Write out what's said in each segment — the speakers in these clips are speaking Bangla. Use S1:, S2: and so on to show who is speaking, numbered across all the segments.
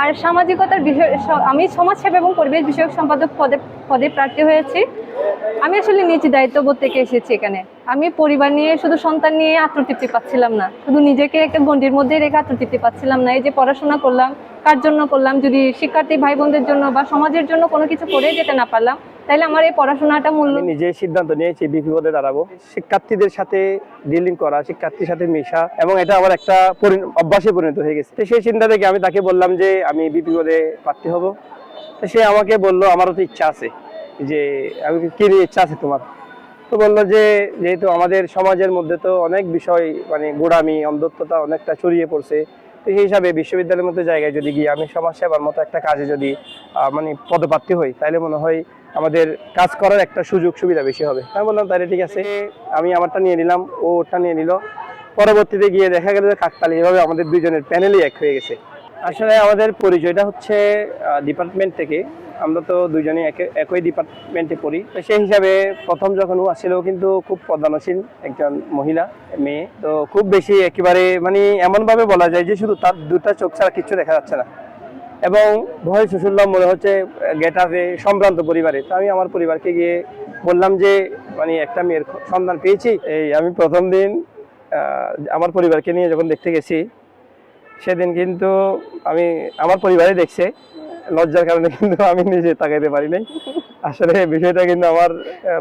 S1: আর সামাজিকতার বিষয় আমি সমাজসেবা এবং পরিবেশ বিষয়ক সম্পাদক পদে পদে প্রার্থী হয়েছি। আমি আসলে নিজ দায়িত্ববোধ থেকে এসেছি এখানে। আমি পরিবার নিয়ে, শুধু সন্তান নিয়ে আত্মতৃপ্তি পাচ্ছিলাম না। শুধু নিজেকে একটা গণ্ডির মধ্যে রেখে আত্মতৃপ্তি পাচ্ছিলাম না। এই যে পড়াশোনা করলাম, কার জন্য করলাম, যদি শিক্ষার্থী ভাই বোনদের জন্য বা সমাজের জন্য কোনো কিছু করে যেতে না পারলাম তাহলে আমার এই পড়াশোনাটা মূল্য
S2: নিজে সিদ্ধান্ত নিয়েছি বিপদে দাঁড়াবো। শিক্ষার্থীদের সাথে ডিলিং করা, শিক্ষার্থীর সাথে মেশা, এবং এটা আমার একটা অভ্যাসে পরিণত হয়ে গেছে। সেই চিন্তা থেকে আমি তাকে বললাম যে, আমি বিপিপদে প্রার্থী হব। সে আমাকে বলল, আমারও তো ইচ্ছা আছে যে, আমি কি নিয়ে ইচ্ছা আছে তোমার? তো বলল যে, যেহেতু আমাদের সমাজের মধ্যে তো অনেক বিষয় মানে গোড়ামি, অন্ধত্বতা অনেকটা ছড়িয়ে পড়ছে তো সেই হিসাবে বিশ্ববিদ্যালয়ের মতো জায়গায় যদি গিয়ে আমি সমাজ সেবার মতো একটা কাজে যদি মানে পদপ্রার্থী হই তাহলে মনে হয় আমাদের কাজ করার একটা সুযোগ সুবিধা বেশি হবে। আমি বললাম তাহলে ঠিক আছে, আমি আমারটা নিয়ে নিলাম, ও ওটা নিয়ে নিল। পরবর্তীতে গিয়ে দেখা গেল যে কাকতালি, এভাবে আমাদের দুজনের প্যানেলই এক হয়ে গেছে। আসলে আমাদের পরিচয়টা হচ্ছে ডিপার্টমেন্ট থেকে আমরা তো দুইজনে একে- একই ডিপার্টমেন্টে পড়ি। তো সেই হিসাবে প্রথম যখন ও আসছিল কিন্তু খুব প্রধানশীল একজন মহিলা, মেয়ে। তো খুব বেশি একেবারে মানে এমনভাবে বলা যায় যে শুধু তার দুটা চোখ ছাড়া কিচ্ছু দেখা যাচ্ছে না। এবং ভয় শুশুল্লাম মনে হচ্ছে গেট আপে সম্ভ্রান্ত পরিবারে। তো আমি আমার পরিবারকে গিয়ে বললাম যে মানে একটা মেয়ের সন্ধান পেয়েছি? এই আমি প্রথম দিন আমার পরিবারকে নিয়ে যখন দেখতে গেছি, সেদিন কিন্তু আমি আমার পরিবারে দেখছে। লজ্জার কারণে কিন্তু আমি নিজে তাকাইতে পারি নাই। আসলে বিষয়টা কিন্তু আমার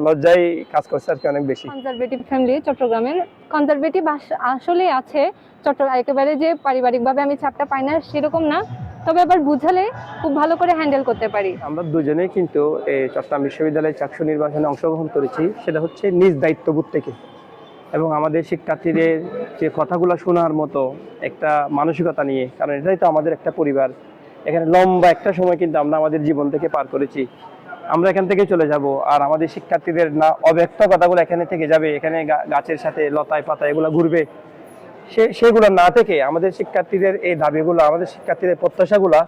S2: লজ্জাই কাজ করছে আর কি অনেক বেশি।
S1: কনজারভেটিভ ফ্যামিলি চট্টগ্রামের। কনজারভেটিভ আসলে আছে চট্টগ্রাম একেবারে যে পারিবারিকভাবে আমি ছাপটা পাই না সেরকম না। তবে আবার বুঝালে খুব ভালো করে হ্যান্ডেল করতে পারি।
S2: আমরা দুজনেই কিন্তু এই চট্টগ্রাম বিশ্ববিদ্যালয়ের চাকসু নির্বাচনে অংশগ্রহণ করেছি সেটা হচ্ছে নিজ দায়িত্ববোধ থেকে। এবং আমাদের শিক্ষার্থীদের যে কথাগুলো শোনার মতো একটা মানসিকতা নিয়ে কারণ এটাই তো আমাদের একটা পরিবার। এখানে লম্বা একটা সময় কিন্তু আমরা আমাদের জীবন থেকে পার করেছি। আমরা এখান থেকে চলে যাব আর আমাদের শিক্ষার্থীদের না অব্যক্ত কথাগুলো এখানে থেকে যাবে, এখানে গাছের সাথে লতায় পাতা এগুলো ঘুরবে। সে, সেগুলো না থেকে আমাদের শিক্ষার্থীদের এই দাবিগুলো, আমাদের শিক্ষার্থীদের প্রত্যাশাগুলো,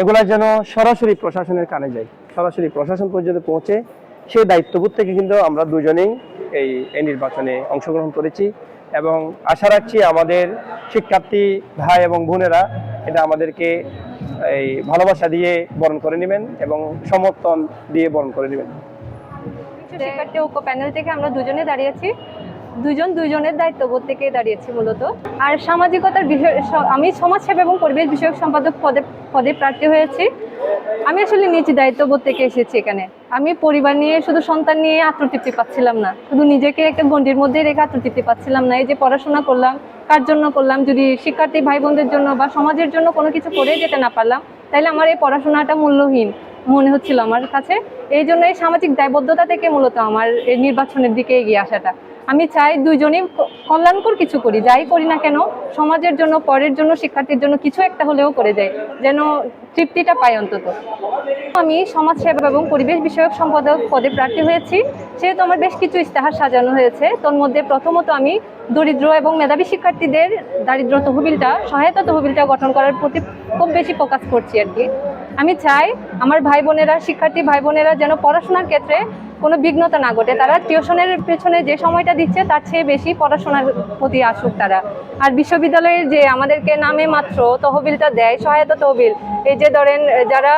S2: এগুলা যেন সরাসরি প্রশাসনের কানে যায়। সরাসরি প্রশাসন পর্যন্ত পৌঁছে সেই দায়িত্ববোধ থেকে কিন্তু আমরা দুজনেই এই এই নির্বাচনে অংশগ্রহণ করেছি এবং আশা রাখছি আমাদের শিক্ষার্থী ভাই এবং বোনেরা এটা আমাদেরকে এই ভালোবাসা দিয়ে বরণ করে নেবেন এবং সমর্থন দিয়ে বরণ করে নেবেন।
S1: শিক্ষার্থী ঐক্য প্যানেল থেকে আমরা দুজনে দাঁড়িয়েছি। দুজন দুজনের দায়িত্ববোধ থেকে দাঁড়িয়েছি মূলত। আর সামাজিকতার বিষয় আমি সমাজসেবা এবং পরিবেশ বিষয়ক সম্পাদক পদে পদে প্রার্থী হয়েছি। আমি আসলে নিজ দায়িত্ববোধ থেকে এসেছি এখানে। আমি পরিবার নিয়ে শুধু সন্তান নিয়ে আত্মতৃপ্তি পাচ্ছিলাম না। শুধু নিজেকে একটা গণ্ডির মধ্যে রেখে আত্মতৃপ্তি পাচ্ছিলাম না। এই যে পড়াশোনা করলাম, কার জন্য করলাম, যদি শিক্ষার্থী ভাই বোনদের জন্য বা সমাজের জন্য কোনো কিছু করে যেতে না পারলাম, তাহলে আমার এই পড়াশোনাটা মূল্যহীন মনে হচ্ছিল আমার কাছে। এই জন্য এই সামাজিক দায়বদ্ধতা থেকে মূলত আমার এই নির্বাচনের দিকে এগিয়ে আসাটা। আমি চাই দুইজনই কল্যাণকর কিছু করি, যাই করি না কেন, সমাজের জন্য, পরের জন্য, শিক্ষার্থীর জন্য কিছু একটা হলেও করে যাই, যেন তৃপ্তিটা পাই অন্তত। আমি সমাজ সেবা এবং পরিবেশ বিষয়ক সম্পাদক পদে প্রার্থী হয়েছি, সেহেতু আমার বেশ কিছু ইস্তাহার সাজানো হয়েছে তোর মধ্যে প্রথমত আমি দরিদ্র এবং মেধাবী শিক্ষার্থীদের দারিদ্র তহবিলটা, সহায়তা তহবিলটা গঠন করার প্রতি খুব বেশি ফোকাস করছি আর কি। আমি চাই আমার ভাই বোনেরা, শিক্ষার্থী ভাই বোনেরা যেন পড়াশোনার ক্ষেত্রে কোনো বিঘ্নতা না ঘটে। তারা টিউশনের পেছনে যে সময়টা দিচ্ছে, তার চেয়ে বেশি পড়াশোনার প্রতি আসুক তারা। আর বিশ্ববিদ্যালয়ের যে আমাদেরকে নামে মাত্র তহবিলটা দেয়, সহায়তা তহবিল, এই যে ধরেন যারা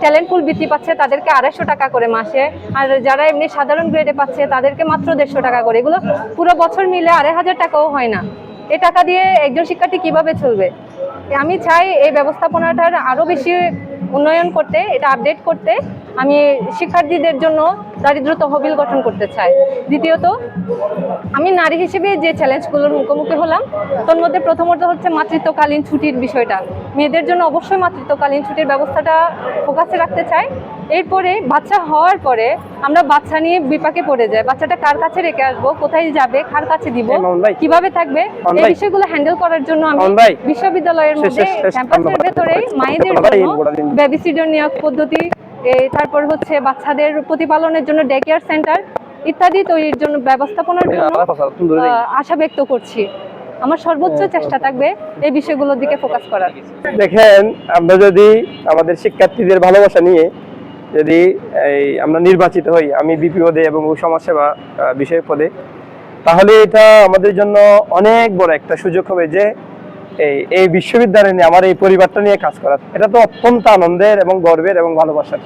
S1: ট্যালেন্ট ফুল বৃত্তি পাচ্ছে, তাদেরকে আড়াইশো টাকা করে মাসে। আর যারা এমনি সাধারণ গ্রেডে পাচ্ছে, তাদেরকে মাত্র দেড়শো টাকা করে। এগুলো পুরো বছর মিলে আড়াই হাজার টাকাও হয় না। এ টাকা দিয়ে একজন শিক্ষার্থী কীভাবে চলবে? আমি চাই এই ব্যবস্থাপনাটার আরও বেশি উন্নয়ন করতে এটা আপডেট করতে আমি শিক্ষার্থীদের জন্য দারিদ্র তহবিল গঠন করতে চাই। দ্বিতীয়ত আমি নারী হিসেবে যে চ্যালেঞ্জগুলোর মুখোমুখি হলাম তোর মধ্যে প্রথমত হচ্ছে মাতৃত্বকালীন ছুটির বিষয়টা। মেয়েদের জন্য অবশ্যই মাতৃত্বকালীন ছুটির ব্যবস্থাটা ফোকাসে রাখতে চাই। এরপরে বাচ্চা হওয়ার পরে আমরা বাচ্চা নিয়ে বিপাকে পড়ে যাই। বাচ্চাটা কার কাছে রেখে আসব কোথায় যাবে কার কাছে দিব
S2: ভাই।
S1: কীভাবে থাকবে এই বিষয়গুলো হ্যান্ডেল করার জন্য আমি বিশ্ববিদ্যালয়ের মধ্যে। ক্যাম্পাসের ভেতরে মায়েদের জন্য
S2: গোড়া
S1: নিয়োগ পদ্ধতি তারপর হচ্ছে বাচ্চাদের প্রতিপালনের জন্য ডে কেয়ার সেন্টার ইত্যাদি তৈরির জন্য ব্যবস্থাপনার জন্য আশা ব্যক্ত করছি। আমার সর্বোচ্চ চেষ্টা থাকবে এই বিষয়গুলোর দিকে ফোকাস করার।
S2: দেখেন আমরা যদি আমাদের শিক্ষার্থীদের ভালোবাসা নিয়ে যদি এই আমরা নির্বাচিত হই আমি বিপি পদে এবং সমাজসেবা বিষয় পদে তাহলে এটা আমাদের জন্য অনেক বড় একটা সুযোগ হবে যে এই এই বিশ্ববিদ্যালয় নিয়ে, আমার এই পরিবারটা নিয়ে কাজ করার এটা তো অত্যন্ত আনন্দের এবং গর্বের এবং ভালোবাসার।